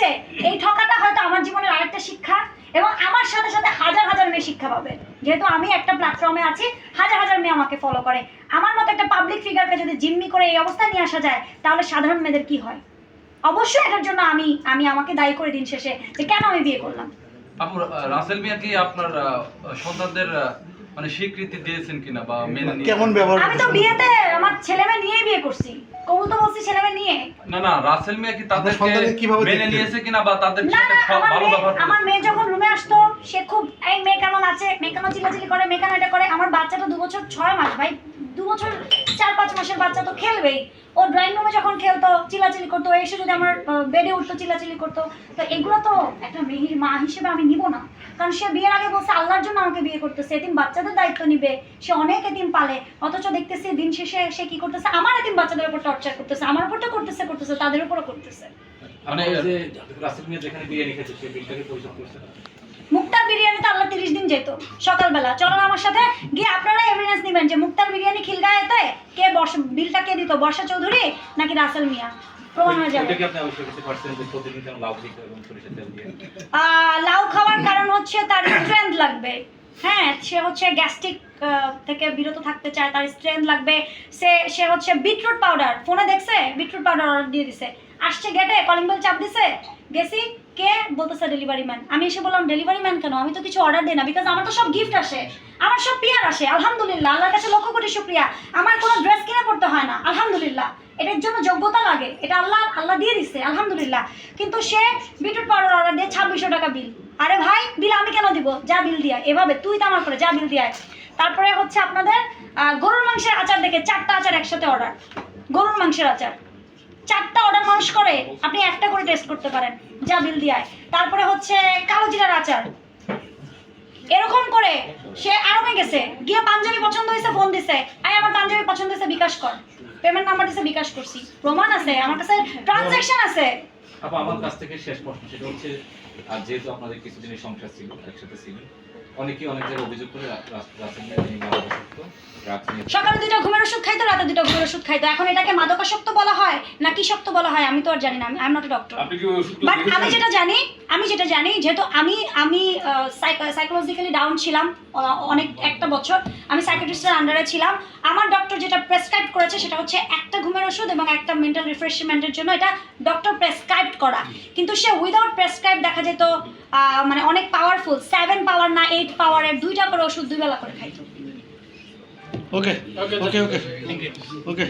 যে এই ঠকাটা হয়তো আমার জীবনের আরেকটা শিক্ষা এবং আমার সাথে সাথে হাজার হাজার মেয়ে শিক্ষা পাবে। যেহেতু আমি একটা প্ল্যাটফর্মে আছি হাজার হাজার মেয়ে আমাকে ফলো করে। আমার মতো একটা পাবলিক ফিগারকে যদি জিম্মি করে এই অবস্থায় নিয়ে আসা যায় তাহলে সাধারণ মেয়েদের কি হয়? অবশ্যই এটার জন্য আমি আমি আমাকে দায়ী করে দিন শেষে যে কেন আমি বিয়ে করলাম। আপু রাসেল মিয়া কি আপনার সন্তানদের মানে স্বীকৃতি দিয়েছেন কিনা বা মেনে কেমন ব্যবহার আমি তো বিয়েতে আমার ছেলে মেয়ে নিয়েই বিয়ে করছি। কবুল তো বলছি ছেলে মেয়ে নিয়ে। না না রাসেল মিয়া কি কীভাবে মেনে নিয়েছে কিনা বা তাদের সাথে সব ভালো ব্যবহার আমার মেয়ে যখন রুমে আসতো সে খুব এই মেয়ে কেমন আছে? মেয়ে কেন চিল্লাচিল্লি করে? মেয়ে কেন এটা করে? আমার বাচ্চাটা দু বছর ছয় মাস ভাই। দু বছর চার পাঁচ মাসের বাচ্চা তো খেলবেই। ও ড্রয়িং রুমে যখন খেলতো চিল্লাচিল্লি করতো এসে যদি আমার বেডে উঠতো চিল্লাচিল্লি করতো। তো এগুলো তো একটা মেয়ের মা হিসেবে আমি নিব না। কারণ সে বিয়ের আগে বলছে আল্লাহর করতেছে এতিম বাচ্চাদের দায়িত্ব নিবে সে অনেক এতিম পালে অথচ দেখতেছি দিন শেষে সে কি করতেছে? আমার এতিম বাচ্চাদের উপর টর্চার করতেছে আমার উপর তো করতেছে করতেছে তাদের উপরও করতেছে। মানে? মুক্তার বিরিয়ানিতে আল্লাহ তিরিশ দিন যেত সকালবেলা। চলো আমার সাথে গিয়ে আপনারা এভিডেন্স নেবেন যে মুক্তার বিরিয়ানি খিলগায়েতে কে বর্ষা বিলটা কে দিত বর্ষা চৌধুরী নাকি রাসেল মিয়া? লাউ খাওয়ার কারণ হচ্ছে তার স্ট্রেংথ লাগবে। হ্যাঁ সে হচ্ছে গ্যাস্ট্রিক থেকে বিরত থাকতে চায়, তার স্ট্রেংথ লাগবে। সে সে হচ্ছে বিটরুট পাউডার ফোনে দেখছে বিটরুট পাউডার অর্ডার দিয়ে দিছে। আসছে গেটে কলিং বেল চাপ দিছে। গেছি, কে? বলতেছে ডেলিভারি ম্যান আমি এসে বললাম ডেলিভারি ম্যান কেন? আমি তো কিছু অর্ডার দিই না বিকজ আমার তো সব গিফট আসে। আমার সব পিয়ার আসে, আলহামদুলিল্লাহ, আল্লাহর কাছে লক্ষ্য করি সুপ্রিয়া আমার কোনো ড্রেস কিনে পড়তে হয় না আলহামদুলিল্লাহ এটার জন্য যোগ্যতা লাগে। এটা আল্লাহ আল্লাহ দিয়ে দিচ্ছে আলহামদুলিল্লাহ। কিন্তু সে বিটরুট পাউডার অর্ডার দিয়ে ছাব্বিশশো টাকা বিল আরে ভাই বিল আমি কেন দিব? যা বিল দিয়া এভাবে তুই তো আমার করে যা বিল দিয়া তারপরে হচ্ছে আপনাদের গরুর মাংসের আচার দেখে চারটা আচার একসাথে অর্ডার গরুর মাংসের আচার। চারটা অর্ডার মানুষ করে, আপনি একটা করে টেস্ট করতে পারেন। যা বিল দিয়ে তারপরে হচ্ছে কালো জিরার আচার। এরকম করে সে আরবে গেছে। গিয়ে পাঞ্জাবি পছন্দ হয়েছে ফোন দিছে। আই আমার পাঞ্জাবি পছন্দ হয়েছে বিকাশ কর। পেমেন্ট নাম্বার দিছে বিকাশ করছি। প্রমাণ আছে আমার কাছে ট্রানজ্যাকশন আছে। আপু আমার কাছ থেকে শেষ প্রশ্ন সেটা হচ্ছে আর যেহেতু আপনাদের কিছুদিনের সংসার ছিল একসাথে ছিল অনেকেই অনেক জায়গায় অভিযোগ করে রা- রা- রাসেল মিয়া তিনি মাদকাসক্ত ড্রাগস নিয়ে সকালে দুটো ঘুমের ওষুধ খাইতো দুটো ঘুমের ওষুধ খাইতো এখন এটাকে মাদকাসক্ত বলা হয় না কি শক্ত বলা হয়? আমি তো আর জানি না আমি আই এম নট ডক্টর আপনি কি ওষুধগুলো বাট আমি যেটা জানি আমি যেটা জানি যেহেতু আমি আমি সাইকোলজিক্যালি ডাউন ছিলাম অনেক একটা বছর আমি সাইকেট্রিস্টের আন্ডারে ছিলাম। আমার ডক্টর যেটা প্রেসক্রাইব করেছে সেটা হচ্ছে একটা ঘুমের ওষুধ এবং একটা মেন্টাল রিফ্রেশমেন্টের জন্য এটা ডক্টর প্রেসক্রাইব করা। কিন্তু সে উইদাউট প্রেসক্রাইব দেখা যেত আহ, মানে অনেক পাওয়ারফুল সেভেন পাওয়ার না এইট পাওয়ারের দুইটা করে ওষুধ দুই বেলা করে খাইতো। Okay okay okay okay